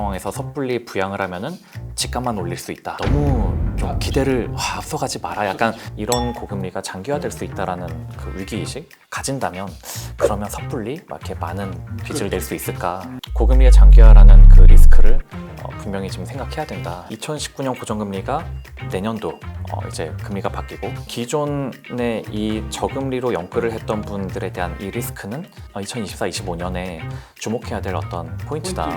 상황에서 섣불리 부양을 하면은 집값만 올릴 수 있다. 너무 좀 기대를 와, 앞서가지 마라. 약간 이런 고금리가 장기화될 수 있다라는 그 위기의식 가진다면 그러면 섣불리 막 이렇게 많은 빚을 낼 수 있을까? 고금리의 장기화라는 그 리스크를 어, 분명히 지금 생각해야 된다. 2019년 고정금리가 내년도 어, 이제 금리가 바뀌고 기존의 이 저금리로 연끌을 했던 분들에 대한 이 리스크는 어, 2024, 25년에 주목해야 될 어떤 포인트다.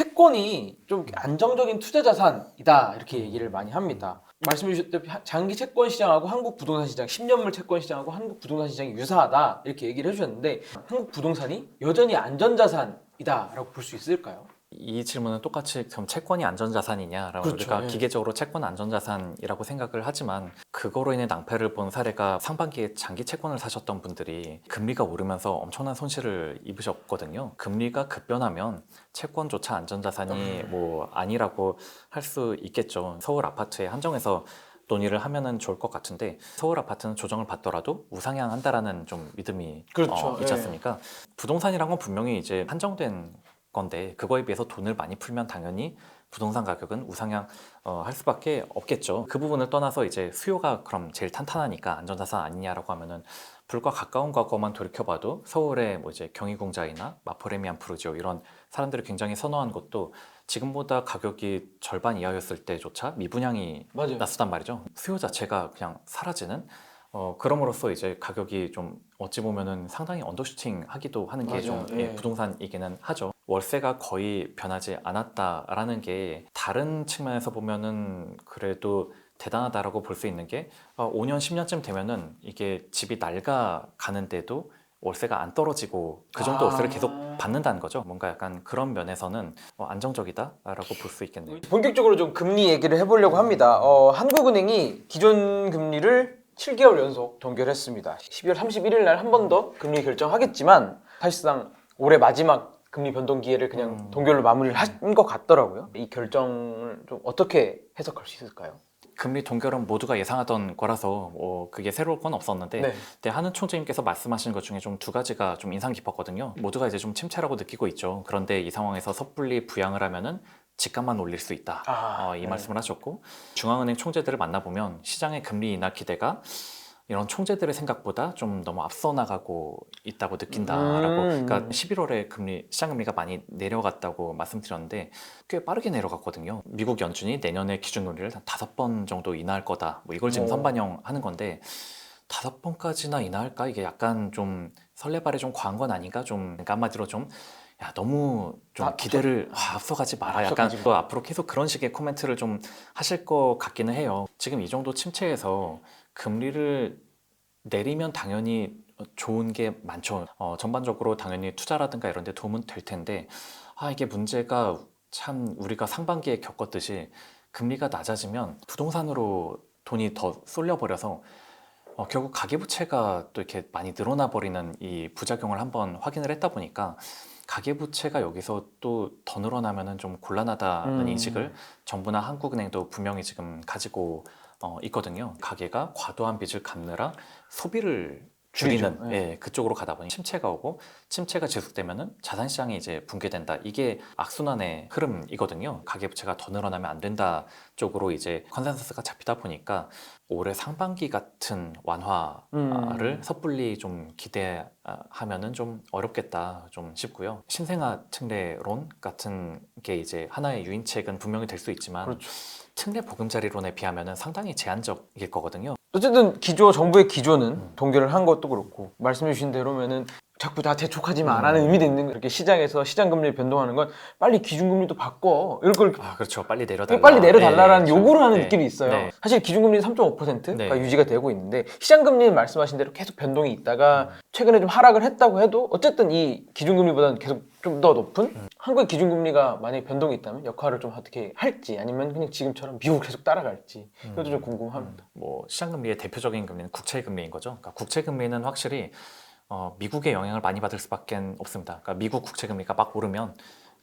채권이 좀 안정적인 투자 자산이다 이렇게 얘기를 많이 합니다. 말씀해 하- 장기 채권 시장하고 한국 부동산 시장, 10년물 채권 시장하고 한국 부동산 시장이 유사하다 이렇게 얘기를 해주셨는데 한국 부동산이 여전히 안전 자산이다라고 볼 수 있을까요? 이 질문은 똑같이 그럼 채권이 안전자산이냐라고 그렇죠, 우리가 예. 기계적으로 채권 안전자산이라고 생각을 하지만 그거로 인해 낭패를 본 사례가 상반기에 장기 채권을 사셨던 분들이 금리가 오르면서 엄청난 손실을 입으셨거든요. 금리가 급변하면 채권조차 안전자산이 뭐 아니라고 할 수 있겠죠. 서울 아파트에 한정해서 논의를 하면은 좋을 것 같은데 서울 아파트는 조정을 받더라도 우상향한다라는 좀 믿음이 그렇죠, 어, 있지 예. 않습니까? 부동산이란 건 분명히 이제 한정된 건데 그거에 비해서 돈을 많이 풀면 당연히 부동산 가격은 우상향 어, 할 수밖에 없겠죠. 그 부분을 떠나서 이제 수요가 그럼 제일 탄탄하니까 안전자산 아니냐라고 하면은 불과 가까운 과거만 돌이켜봐도 서울의 뭐 이제 경희공자이나 마포레미안 푸르지오 이런 사람들이 굉장히 선호한 곳도 지금보다 가격이 절반 이하였을 때조차 미분양이 맞아요. 났었단 말이죠. 수요 자체가 그냥 사라지는 어, 그럼으로써 이제 가격이 좀 어찌 보면은 상당히 언더슈팅 하기도 하는 게 좀 맞아요. 예. 부동산이기는 하죠. 월세가 거의 변하지 않았다라는 게 다른 측면에서 보면은 그래도 대단하다라고 볼 수 있는 게 어, 5년, 10년쯤 되면은 이게 집이 낡아 가는데도 월세가 안 떨어지고 그 정도 아. 월세를 계속 받는다는 거죠. 뭔가 약간 그런 면에서는 어, 안정적이다라고 볼 수 있겠네요. 본격적으로 좀 금리 얘기를 해보려고 합니다. 어, 한국은행이 기존 금리를 7개월 연속 동결했습니다. 12월 31일 날 한 번 더 금리 결정하겠지만 사실상 올해 마지막 금리 변동 기회를 그냥 음. 동결로 마무리를 한 것 같더라고요. 이 결정을 좀 어떻게 해석할 수 있을까요? 금리 동결은 모두가 예상하던 거라서 뭐 그게 새로울 건 없었는데 네. 그때 한은 총재님께서 말씀하신 것 중에 좀 두 가지가 좀 인상 깊었거든요. 모두가 이제 좀 침체라고 느끼고 있죠. 그런데 이 상황에서 섣불리 부양을 하면은 집값만 올릴 수 있다. 아, 어, 이 네. 말씀을 하셨고 중앙은행 총재들을 만나보면 시장의 금리 인하 기대가 이런 총재들의 생각보다 좀 너무 앞서 나가고 있다고 느낀다라고 음. 그러니까 11월에 금리 시장 금리가 많이 내려갔다고 말씀드렸는데 꽤 빠르게 내려갔거든요. 미국 연준이 내년에 기준금리를 한 다섯 번 정도 인하할 거다. 뭐 이걸 지금 오. 선반영하는 건데 다섯 번까지나 인하할까 이게 약간 좀 설레발에 좀 과한 건 아닌가 좀 그러니까 한마디로 좀 야 너무 좀 아, 기대를 와, 앞서가지 마라. 약간 또 앞으로 계속 그런 식의 코멘트를 좀 하실 것 같기는 해요. 지금 이 정도 침체에서 금리를 내리면 당연히 좋은 게 많죠. 어, 전반적으로 당연히 투자라든가 이런 데 도움은 될 텐데 아 이게 문제가 참 우리가 상반기에 겪었듯이 금리가 낮아지면 부동산으로 돈이 더 쏠려버려서 어, 결국 가계부채가 또 이렇게 많이 늘어나 버리는 이 부작용을 한번 확인을 했다 보니까 가계부채가 여기서 또 더 늘어나면은 좀 곤란하다는 음. 인식을 정부나 한국은행도 분명히 지금 가지고 어, 있거든요. 가계가 과도한 빚을 갚느라 소비를 줄이는 줄이죠. 예, 그쪽으로 가다 보니 침체가 오고 침체가 지속되면은 자산 시장이 이제 붕괴된다. 이게 악순환의 흐름이거든요. 가계 부채가 더 늘어나면 안 된다 쪽으로 이제 컨센서스가 잡히다 보니까 올해 상반기 같은 완화를 음. 섣불리 좀 기대하면은 좀 어렵겠다 좀 싶고요. 신생아 특례론 같은 게 이제 하나의 유인책은 분명히 될 수 있지만 그렇죠. 특례 보금자리론에 비하면은 상당히 제한적일 거거든요. 어쨌든 기조 정부의 기조는 음. 동결을 한 것도 그렇고 말씀해 주신 대로면은 자꾸 다 재촉하지 마라는 음. 의미도 있는 그렇게 시장에서 시장 금리를 변동하는 건 빨리 기준금리도 바꿔 이럴 걸 아 그렇죠. 빨리 내려달라. 빨리 내려달라는 네, 요구를 하는 네. 느낌이 있어요. 네. 사실 기준금리는 3.5%가 네. 유지가 되고 있는데 시장금리는 말씀하신 대로 계속 변동이 있다가 음. 최근에 좀 하락을 했다고 해도 어쨌든 이 기준금리보다는 계속 좀 더 높은 음. 한국의 기준금리가 만약에 변동이 있다면 역할을 좀 어떻게 할지 아니면 그냥 지금처럼 미국 계속 따라갈지 이것도 좀 궁금합니다. 뭐 시장금리의 대표적인 금리는 국채금리인 거죠. 그러니까 국채금리는 확실히 어, 미국의 영향을 많이 받을 수밖에 없습니다. 그러니까 미국 국채 금리가 막 오르면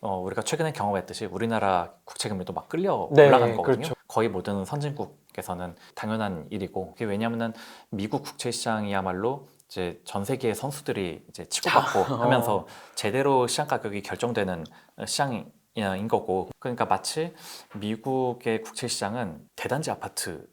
어, 우리가 최근에 경험했듯이 우리나라 국채 금리도 막 끌려 네, 올라가는 거거든요. 그렇죠. 거의 모든 선진국에서는 당연한 일이고 그게 왜냐하면은 미국 국채 시장이야말로 이제 전 세계의 선수들이 이제 치고받고 하면서 제대로 시장 가격이 결정되는 시장인 거고 그러니까 마치 미국의 국채 시장은 대단지 아파트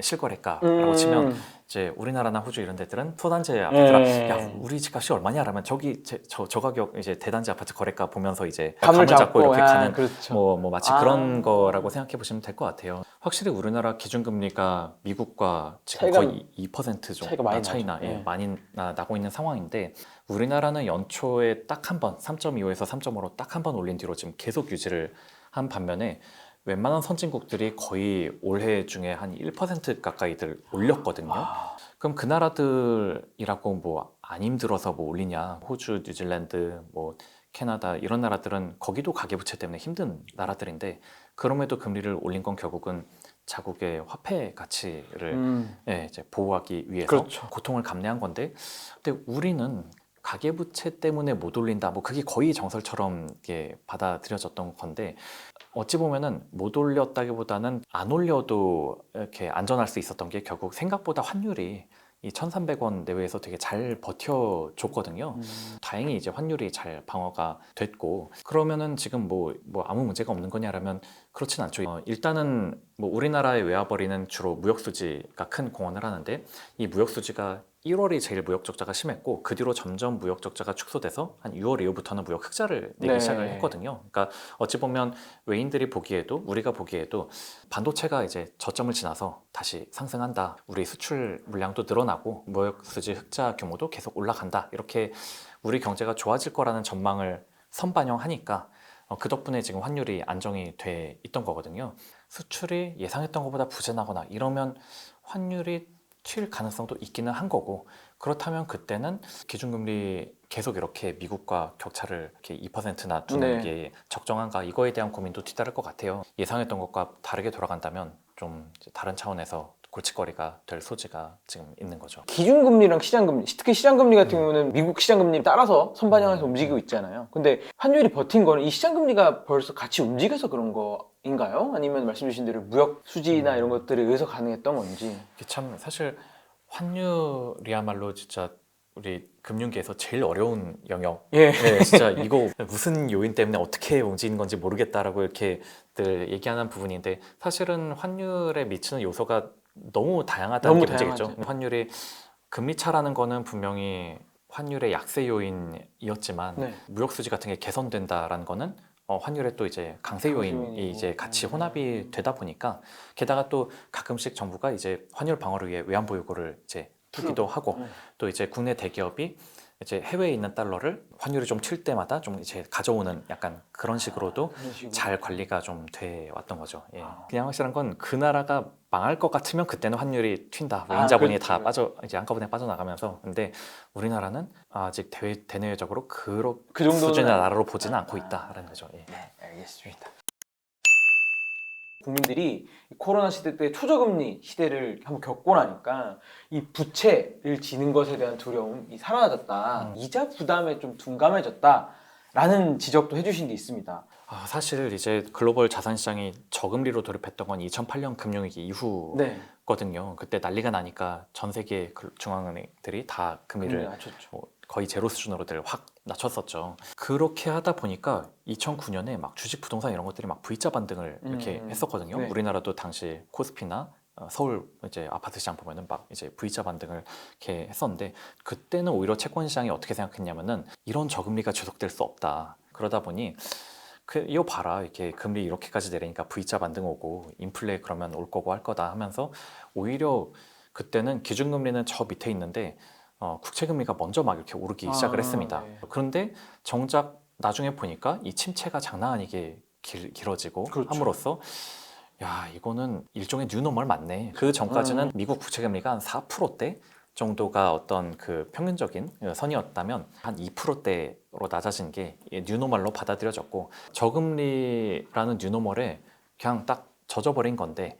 실거래가라고 음. 치면 이제 우리나라나 호주 이런 데들은 소단지 아파트라 네. 야 우리 집값이 얼마냐 라면 저기 제- 저, 저 가격 이제 대단지 아파트 거래가 보면서 이제 감을 잡고, 잡고 이렇게 야, 가는 그렇죠. 뭐, 뭐 마치 아. 그런 거라고 생각해 보시면 될 것 같아요. 확실히 우리나라 기준금리가 미국과 지금 차이가- 거의 2% 정도 차이가 많이 차이나. 예, 네. 많이 나, 나고 있는 상황인데 우리나라는 연초에 딱 한 번 3.25에서 3.5로 딱 한 번 올린 뒤로 지금 계속 유지를 한 반면에 웬만한 선진국들이 거의 올해 중에 한 1% 가까이들 올렸거든요. 아. 그럼 그 나라들이라고 뭐 안 힘들어서 뭐 올리냐? 호주, 뉴질랜드, 뭐 캐나다 이런 나라들은 거기도 가계부채 때문에 힘든 나라들인데 그럼에도 금리를 올린 건 결국은 자국의 화폐 가치를 음. 예, 이제 보호하기 위해서 그렇죠. 고통을 감내한 건데, 근데 우리는 가계부채 때문에 못 올린다. 뭐 그게 거의 정설처럼 이게 받아들여졌던 건데 어찌 보면은 못 올렸다기보다는 안 올려도 이렇게 안전할 수 있었던 게 결국 생각보다 환율이 이 1,300원 내외에서 되게 잘 버텨줬거든요. 음. 다행히 이제 환율이 잘 방어가 됐고 그러면은 지금 뭐, 뭐 아무 문제가 없는 거냐라면 그렇진 않죠. 어, 일단은 뭐 우리나라의 외화벌이는 주로 무역수지가 큰 공헌을 하는데 이 무역수지가 1월이 제일 무역 적자가 심했고 그 뒤로 점점 무역 적자가 축소돼서 한 6월 이후부터는 무역 흑자를 내기 네. 시작을 했거든요. 그러니까 어찌 보면 외인들이 보기에도 우리가 보기에도 반도체가 이제 저점을 지나서 다시 상승한다. 우리 수출 물량도 늘어나고 무역 수지 흑자 규모도 계속 올라간다. 이렇게 우리 경제가 좋아질 거라는 전망을 선반영하니까 어, 그 덕분에 지금 환율이 안정이 돼 있던 거거든요. 수출이 예상했던 것보다 부진하거나 이러면 환율이 튈 가능성도 있기는 한 거고 그렇다면 그때는 기준금리 계속 이렇게 미국과 격차를 이렇게 2%나 두는 네. 게 적정한가 이거에 대한 고민도 뒤따를 것 같아요. 예상했던 것과 다르게 돌아간다면 좀 다른 차원에서 골칫거리가 될 소지가 지금 있는 거죠. 기준금리랑 시장금리, 특히 시장금리 같은 경우는 미국 시장금리 따라서 선반영해서 음. 움직이고 있잖아요. 근데 환율이 버틴 거는 이 시장금리가 벌써 같이 움직여서 그런 거인가요? 아니면 말씀 주신 대로 무역 수지나 음. 이런 것들에 의해서 가능했던 건지. 이게 참 사실 환율이야말로 진짜 우리 금융계에서 제일 어려운 영역 예. 네, 진짜 이거 무슨 요인 때문에 어떻게 움직이는 건지 모르겠다라고 이렇게 늘 얘기하는 부분인데 사실은 환율에 미치는 요소가 너무 다양하다는 너무 게 문제겠죠. 다양하죠. 환율이 금리 차라는 거는 분명히 환율의 약세 요인이었지만 네. 무역 수지 같은 게 개선된다라는 거는 어, 환율에 또 이제 강세 요인이. 이제 같이 음. 혼합이 되다 보니까 게다가 또 가끔씩 정부가 이제 환율 방어를 위해 외환 보유고를 이제 투기도 하고 네. 또 이제 국내 대기업이 이제 해외에 있는 달러를 환율이 좀튈 때마다 좀 이제 가져오는 약간 그런 식으로도 그런 식으로. 잘 관리가 좀 돼 왔던 거죠. 예. 아. 그냥 확실한 건 그 나라가 망할 것 같으면 그때는 환율이 튄다. 아, 외인 자본이 그렇죠, 다 그렇죠. 빠져 이제 한꺼번에 빠져나가면서 근데 우리나라는 아직 대외 대내외적으로 그런 그 정도는 수준의 나라로 보지는 않고 있다라는 거죠. 예. 네, 알겠습니다. 국민들이 이 코로나 시대 때 초저금리 시대를 한번 겪고 나니까 이 부채를 지는 것에 대한 두려움이 사라졌다. 음. 이자 부담에 좀 둔감해졌다 라는 지적도 해주신 게 있습니다. 아, 사실 이제 글로벌 자산 시장이 저금리로 돌입했던 건 2008년 금융위기 이후 네. 거든요. 그때 난리가 나니까 전 세계 그 중앙은행들이 다 금리를. 뭐 거의 제로 수준으로 들 확 낮췄었죠. 그렇게 하다 보니까 2009년에 막 주식 부동산 이런 것들이 막 V자 반등을 이렇게 음, 했었거든요. 네. 우리나라도 당시 코스피나 어, 서울 이제 아파트 시장 보면은 막 이제 V자 반등을 이렇게 했었는데 그때는 오히려 채권 시장이 어떻게 생각했냐면은 이런 저금리가 지속될 수 없다. 그러다 보니 그 이거 봐라 이렇게 금리 이렇게까지 내리니까 V자 반등 오고 인플레 그러면 올 거고 할 거다 하면서 오히려 그때는 기준금리는 저 밑에 있는데 어, 국채 금리가 먼저 막 이렇게 오르기 아, 시작을 했습니다. 네. 그런데 정작 나중에 보니까 이 침체가 장난 아니게 길, 길어지고 그렇죠. 함으로써 야 이거는 일종의 뉴노멀 맞네. 그 전까지는 음. 미국 국채 금리가 한 4%대 정도가 어떤 그 평균적인 선이었다면 한 2%대로 낮아진 게 뉴노멀로 받아들여졌고 저금리라는 뉴노멀에 그냥 딱 젖어버린 건데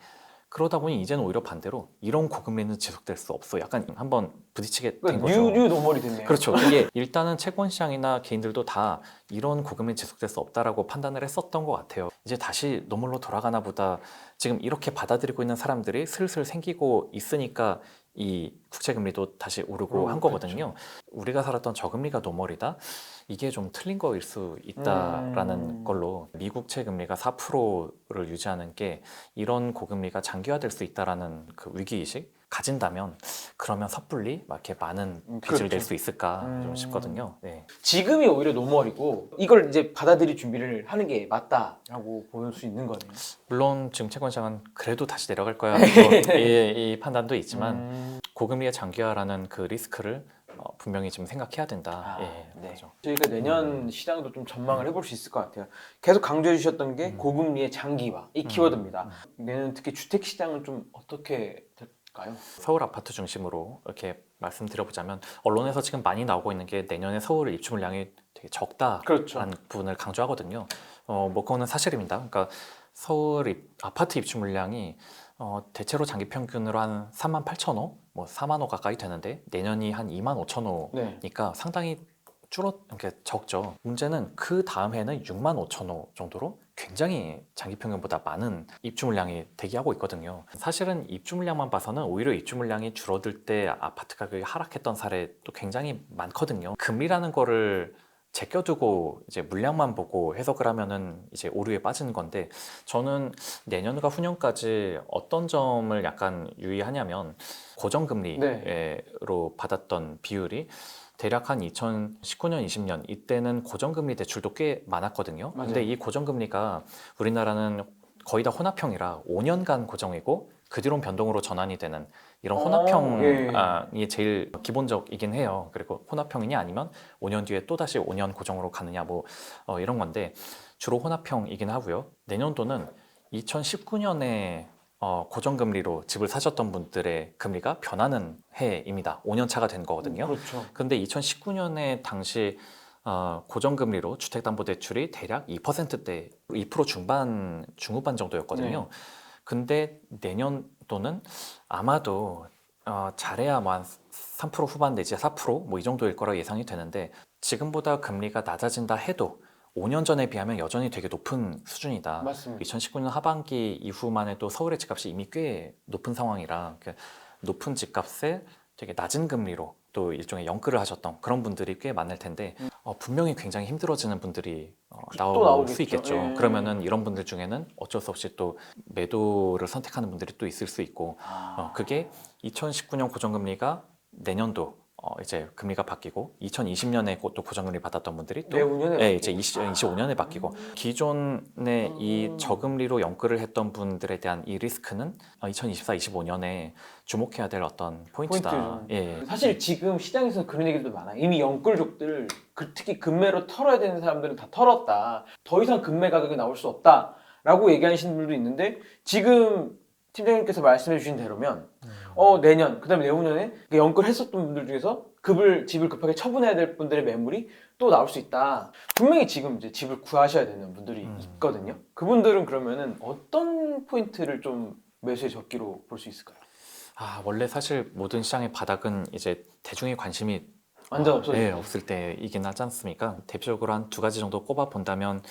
그러다 보니 이제는 오히려 반대로 이런 고금리는 지속될 수 없어. 약간 한번 부딪히게 된 그러니까 거죠. 뉴, 뉴 노멀이 됐네요. 그렇죠. 이게 일단은 채권 시장이나 개인들도 다 이런 고금리 지속될 수 없다라고 판단을 했었던 것 같아요. 이제 다시 노멀로 돌아가나 보다. 지금 이렇게 받아들이고 있는 사람들이 슬슬 생기고 있으니까 이 국채 금리도 다시 오르고 음, 한 거거든요. 우리가 살았던 저금리가 노멀이다. 이게 좀 틀린 거일 수 있다라는 음. 걸로 미국 채 금리가 4%를 유지하는 게 이런 고금리가 장기화될 수 있다라는 그 위기 의식 가진다면 그러면 섣불리 막 이렇게 많은 음, 빚을 그렇죠. 낼수 있을까 음. 좀 싶거든요. 네. 지금이 오히려 노멀이고 이걸 이제 받아들일 준비를 하는 게 맞다라고 볼수 있는 거네요. 물론 지금 채권 시장은 그래도 다시 내려갈 거야. 네. 뭐 이, 이 판단도 있지만 음, 고금리의 장기화라는 그 리스크를 어, 분명히 지금 생각해야 된다. 아, 예, 네. 그죠. 저희가 내년 시장도 좀 전망을 해볼 수 있을 것 같아요. 계속 강조해 주셨던 게 음. 고금리의 장기화 이 키워드입니다. 내년 특히 주택 시장은 좀 어떻게 될까요? 서울 아파트 중심으로 이렇게 말씀드려보자면 언론에서 지금 많이 나오고 있는 게 내년에 서울 입주 물량이 되게 적다라는 그렇죠. 부분을 강조하거든요. 어, 뭐 그거는 사실입니다. 그러니까 서울 입- 아파트 입주 물량이 어, 대체로 장기 평균으로 한 3만 8천 호, 뭐 4만 호 가까이 되는데 내년이 한 2만 5천 호 네. 그러니까 상당히 줄어 이렇게 적죠. 문제는 그 다음 해는 6만 5천 호 정도로 굉장히 장기 평균보다 많은 입주 물량이 대기하고 있거든요. 사실은 입주 물량만 봐서는 오히려 입주 물량이 줄어들 때 아파트 가격이 하락했던 사례도 굉장히 많거든요. 금리라는 거를 제껴두고 이제 물량만 보고 해석을 하면은 이제 오류에 빠지는 건데 저는 내년과 후년까지 어떤 점을 약간 유의하냐면 고정금리로 받았던 비율이 대략 한 2019년, 20년 이때는 고정금리 대출도 꽤 많았거든요. 맞아요. 근데 이 고정금리가 우리나라는 거의 다 혼합형이라 5년간 고정이고 그 뒤론 변동으로 전환이 되는 이런 어, 혼합형이 예. 제일 기본적이긴 해요. 그리고 혼합형이냐 아니면 5년 뒤에 또 다시 5년 고정으로 가느냐 뭐 어, 이런 건데 주로 혼합형이긴 하고요. 내년도는 2019년에 어, 고정금리로 집을 사셨던 분들의 금리가 변하는 해입니다. 5년 차가 된 거거든요. 그렇죠. 근데 2019년에 당시 어, 고정금리로 주택담보대출이 대략 2%대, 2% 중반, 중후반 정도였거든요. 네. 근데 내년도는 아마도 어, 잘해야 뭐한3% 후반 내지 4%뭐 이 정도일 거라 예상이 되는데 지금보다 금리가 낮아진다 해도 5년 전에 비하면 여전히 되게 높은 수준이다. 맞습니다. 2019년 하반기 이후만 해도 서울의 집값이 이미 꽤 높은 상황이라 그 높은 집값에 되게 낮은 금리로 또 일종의 연끌을 하셨던 그런 분들이 꽤 많을 텐데 어, 분명히 굉장히 힘들어지는 분들이 어, 나올 나오겠죠. 수 있겠죠. 예. 그러면은 이런 분들 중에는 어쩔 수 없이 또 매도를 선택하는 분들이 또 있을 수 있고 아. 어, 그게 2019년 고정금리가 내년도 어, 이제 금리가 바뀌고 2020년에 또 고정금리 받았던 분들이 또 내후년에 네, 바뀌고. 이제 20, 25년에 바뀌고 기존에 이 음. 저금리로 연끌을 했던 분들에 대한 이 리스크는 2024, 25년에 주목해야 될 어떤 포인트다. 포인트죠. 예. 사실 지금 시장에서 그런 얘기도 많아요. 이미 연끌족들 그 특히 금매로 털어야 되는 사람들은 다 털었다. 더 이상 금매 가격이 나올 수 없다 라고 얘기하시는 분들도 있는데 지금 팀장님께서 말씀해 주신 대로면 어 내년 그다음에 내후년에 그 연끌했었던 분들 중에서 급을 집을 급하게 처분해야 될 분들의 매물이 또 나올 수 있다. 분명히 지금 이제 집을 구하셔야 되는 분들이 음. 있거든요. 그분들은 그러면은 어떤 포인트를 좀 매수의 적기로 볼 수 있을까요? 아, 원래 사실 모든 시장의 바닥은 이제 대중의 관심이 완전 어, 없어지죠. 네, 없을 때이긴 하지 않습니까? 대표적으로 한 두 가지 정도 꼽아 본다면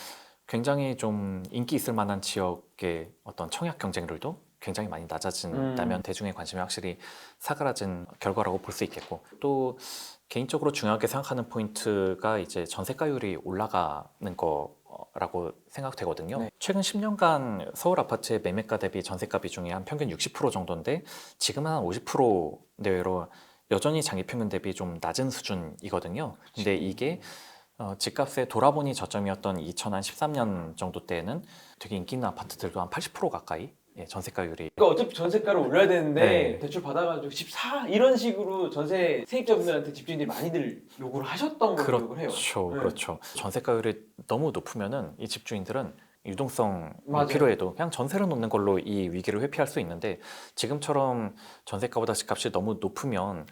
굉장히 좀 인기 있을 만한 지역의 어떤 청약 경쟁률도 굉장히 많이 낮아진다면 음. 대중의 관심이 확실히 사그라진 결과라고 볼 수 있겠고 또 개인적으로 중요하게 생각하는 포인트가 이제 전세가율이 올라가는 거 라고 생각되거든요. 네. 최근 10년간 서울 아파트의 매매가 대비 전세가 비중이 한 평균 60% 정도인데 지금은 한 50% 내외로 여전히 장기 평균 대비 좀 낮은 수준이거든요. 근데 이게 어, 집값의 돌아보니 저점이었던 2013년 정도 때에는 되게 인기 있는 아파트들도 한 80% 가까이 예, 전세가율이 그러니까 어차피 전세가를 올려야 되는데 네. 대출 받아가지고 집사 이런 식으로 전세 세입자분들한테 집주인들이 많이들 요구를 하셨던 걸로 기억을 해요. 그렇죠, 네. 그렇죠. 전세가율이 너무 높으면은 이 집주인들은 맞아요. 필요해도 그냥 전세를 놓는 걸로 이 위기를 회피할 수 있는데 지금처럼 전세가보다 집값이 너무 높으면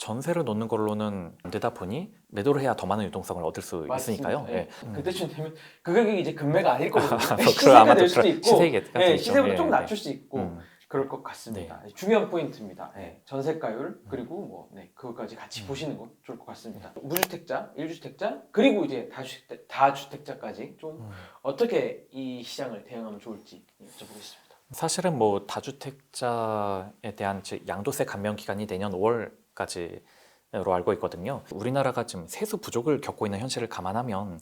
전세를 놓는 걸로는 안 되다 보니 매도를 해야 더 많은 유동성을 얻을 수 맞습니다. 있으니까요. 예. 예. 그때쯤 되면 그 가격이 이제 금매가 아닐 거거든요. 그 시세가 될 수도 있고, 시세가 예, 예, 좀 예. 낮출 수 있고. 음. 그럴 것 같습니다. 중요한 포인트입니다. 네, 전세가율 그리고 뭐 네, 그것까지 같이 음. 보시는 거 좋을 것 같습니다. 무주택자, 일주택자 그리고 이제 다주택 다주택자까지 좀 음. 어떻게 이 시장을 대응하면 좋을지 여쭤보겠습니다. 사실은 뭐 다주택자에 대한 즉 양도세 감면 기간이 내년 5월 까지로 알고 있거든요. 우리나라가 지금 세수 부족을 겪고 있는 현실을 감안하면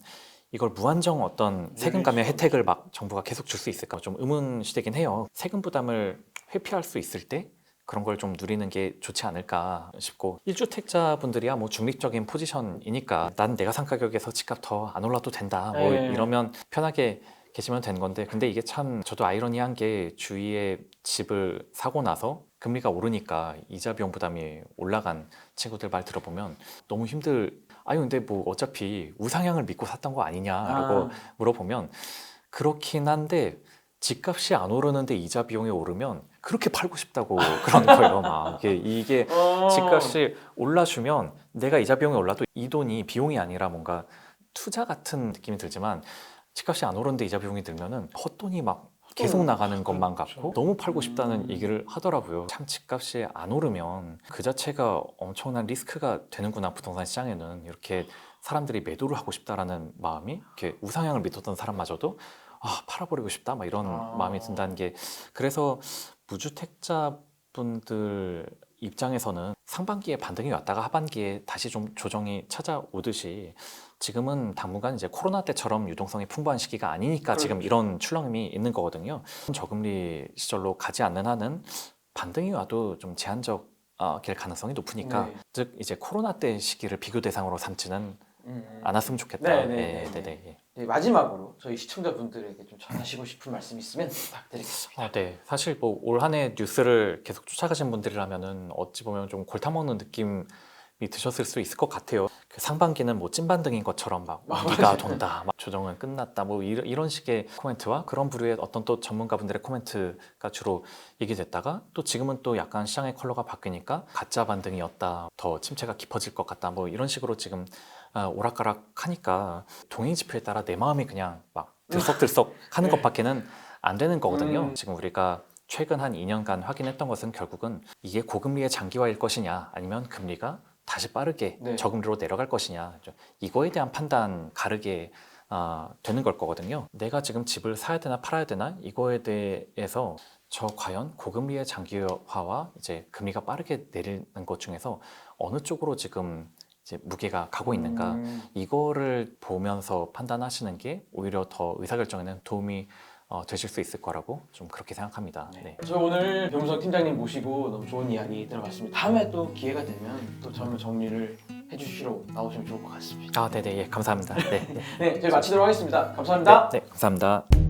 이걸 무한정 어떤 세금 감면 혜택을 막 정부가 계속 줄 수 있을까 좀 의문시되긴 해요. 세금 부담을 회피할 수 있을 때 그런 걸 좀 누리는 게 좋지 않을까 싶고 1주택자 분들이야 뭐 중립적인 포지션이니까 난 내가 산 가격에서 집값 더 안 올라도 된다 뭐 네. 이러면 편하게 계시면 되는 건데 근데 이게 참 저도 아이러니한 게 주위에 집을 사고 나서 금리가 오르니까 이자 비용 부담이 올라간 친구들 말 들어보면 너무 힘들 아니 근데 뭐 어차피 우상향을 믿고 샀던 거 아니냐라고 아, 물어보면 그렇긴 한데 집값이 안 오르는데 이자 비용이 오르면 그렇게 팔고 싶다고 그러는 거예요. 막 이게 이게 어. 집값이 올라주면 내가 이자 비용이 올라도 이 돈이 비용이 아니라 뭔가 투자 같은 느낌이 들지만 집값이 안 오르는데 이자 비용이 들면은 헛돈이 막 계속 나가는 것만 같고 너무 팔고 싶다는 음. 얘기를 하더라고요. 참 집값이 안 오르면 그 자체가 엄청난 리스크가 되는구나 부동산 시장에는 이렇게 사람들이 매도를 하고 싶다라는 마음이 이렇게 우상향을 믿었던 사람마저도 아 팔아버리고 싶다 막 이런 아. 마음이 든다는 게 그래서 무주택자 분들 입장에서는 상반기에 반등이 왔다가 하반기에 다시 좀 조정이 찾아오듯이 지금은 당분간 이제 코로나 때처럼 유동성이 풍부한 시기가 아니니까 지금 그렇죠. 이런 출렁임이 있는 거거든요. 저금리 시절로 가지 않는 한은 반등이 와도 좀 제한적 어, 길 가능성이 높으니까 네. 즉 이제 코로나 때 시기를 비교 대상으로 삼지는 음. 않았으면 좋겠다. 네, 네, 네, 네, 네, 네, 예. 네, 마지막으로 저희 시청자분들에게 좀 전하시고 싶은 말씀 있으면 부탁드리겠습니다. 아, 네. 사실 뭐 올 한 해 뉴스를 계속 쫓아가신 분들이라면은 어찌 보면 좀 골타 먹는 느낌이 드셨을 수 있을 것 같아요. 그 상반기는 뭐 찐반등인 것처럼 막 아, 위기가 맞아요. 돈다, 막 조정은 끝났다, 뭐 이런, 이런 식의 코멘트와 그런 부류의 어떤 또 전문가분들의 코멘트가 주로 얘기됐다가 또 지금은 또 약간 시장의 컬러가 바뀌니까 가짜 반등이었다, 더 침체가 깊어질 것 같다, 뭐 이런 식으로 지금 아, 오락가락 하니까 동행 지표에 따라 내 마음이 그냥 막 들썩들썩 하는 네. 것밖에는 안 되는 거거든요. 음. 지금 우리가 최근 한 2년간 확인했던 것은 결국은 이게 고금리의 장기화일 것이냐 아니면 금리가 다시 빠르게 네. 저금리로 내려갈 것이냐 좀 이거에 대한 판단 가르게 아, 되는 걸 거거든요. 내가 지금 집을 사야 되나 팔아야 되나 이거에 대해서 저 과연 고금리의 장기화와 이제 금리가 빠르게 내리는 것 중에서 어느 쪽으로 지금 무게가 가고 있는가 음. 이거를 보면서 판단하시는 게 오히려 더 의사결정에는 도움이 어, 되실 수 있을 거라고 좀 그렇게 생각합니다. 네. 저 오늘 변무성 팀장님 모시고 너무 좋은 이야기 들어봤습니다. 다음에 또 기회가 되면 또 전면 정리를 해주시러 나오시면 좋을 것 같습니다. 아, 네네, 예, 감사합니다. 네, 네, 네, 저희 마치도록 하겠습니다. 감사합니다. 네, 네, 감사합니다.